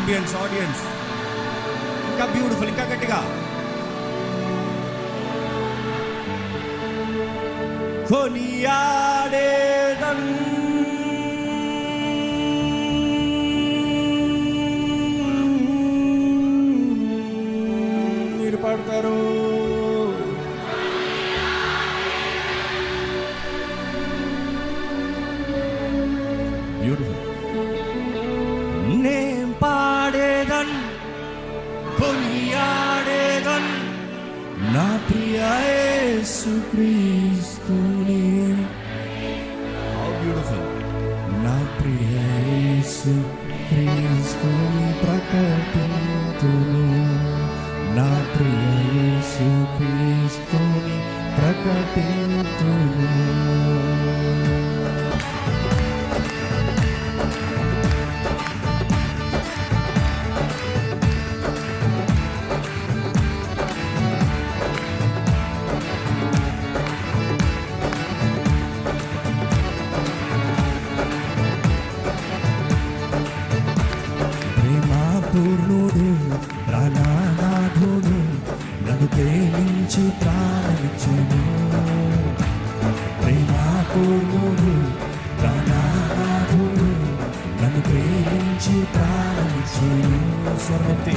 Ambience audience ఇంకా beautiful ఇంకా గట్టిగా. కొనియాడేదన్ మీరు పాడతారు. బ్యూటిఫుల్ నే యేసుక్రీస్తుని హౌ బ్యూటిఫుల్ నా ప్రియ యేసుక్రీస్తుని ప్రకటింతును నా ప్రియ యేసుక్రీస్తుని ప్రకటింతును ప్రేమాపూర్ణుడు ప్రాణనాథుడు నన్ను ప్రేమించి ప్రాణించును ప్రేమాపూర్ణుడు ప్రాణనాథుడు నన్ను ప్రేమించి ప్రాణించను స్వరతి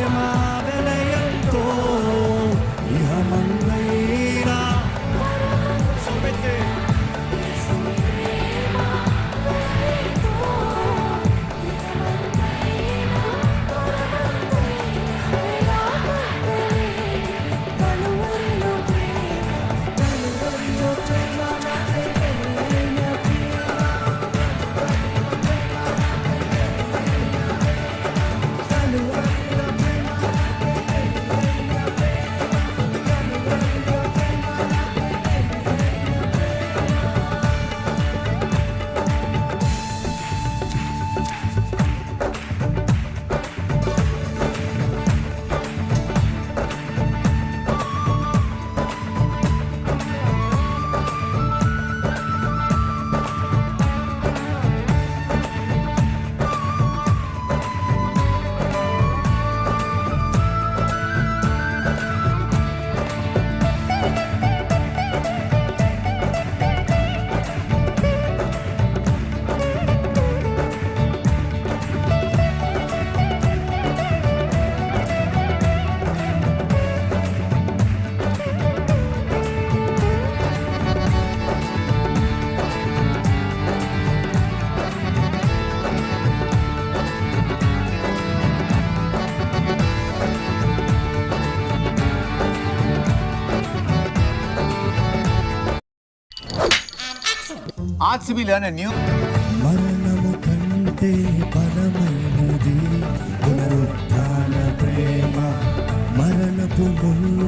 Hearts will learn మరణము కంటే బలమైనది పునరుత్థాన ప్రేమ. మరణపు ముందు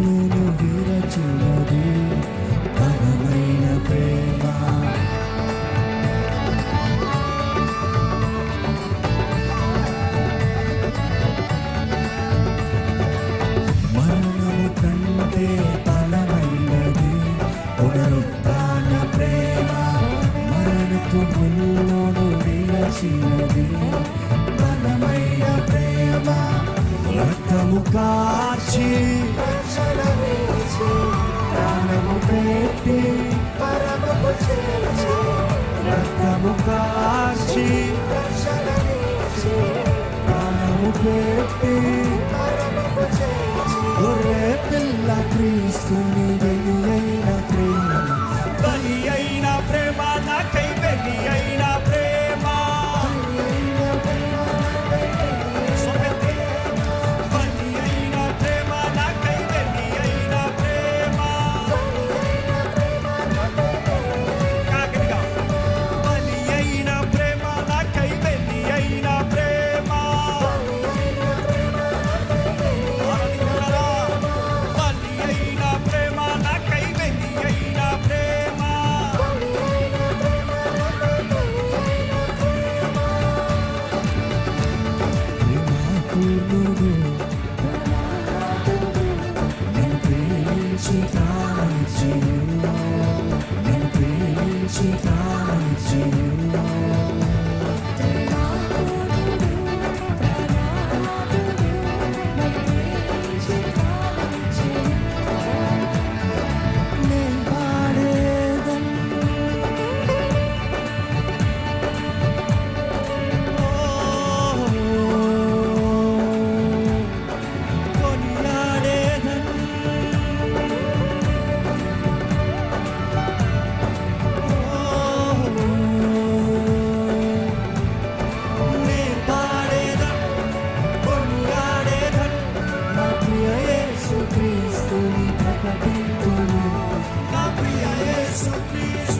రక్తము కాచి ప్రాణము పెట్టి రక్తము కాచి ప్రాణము పెట్టి ఒరే పిల్ల క్రీస్తుని క్రీస్తునిదే 다음 에. so please.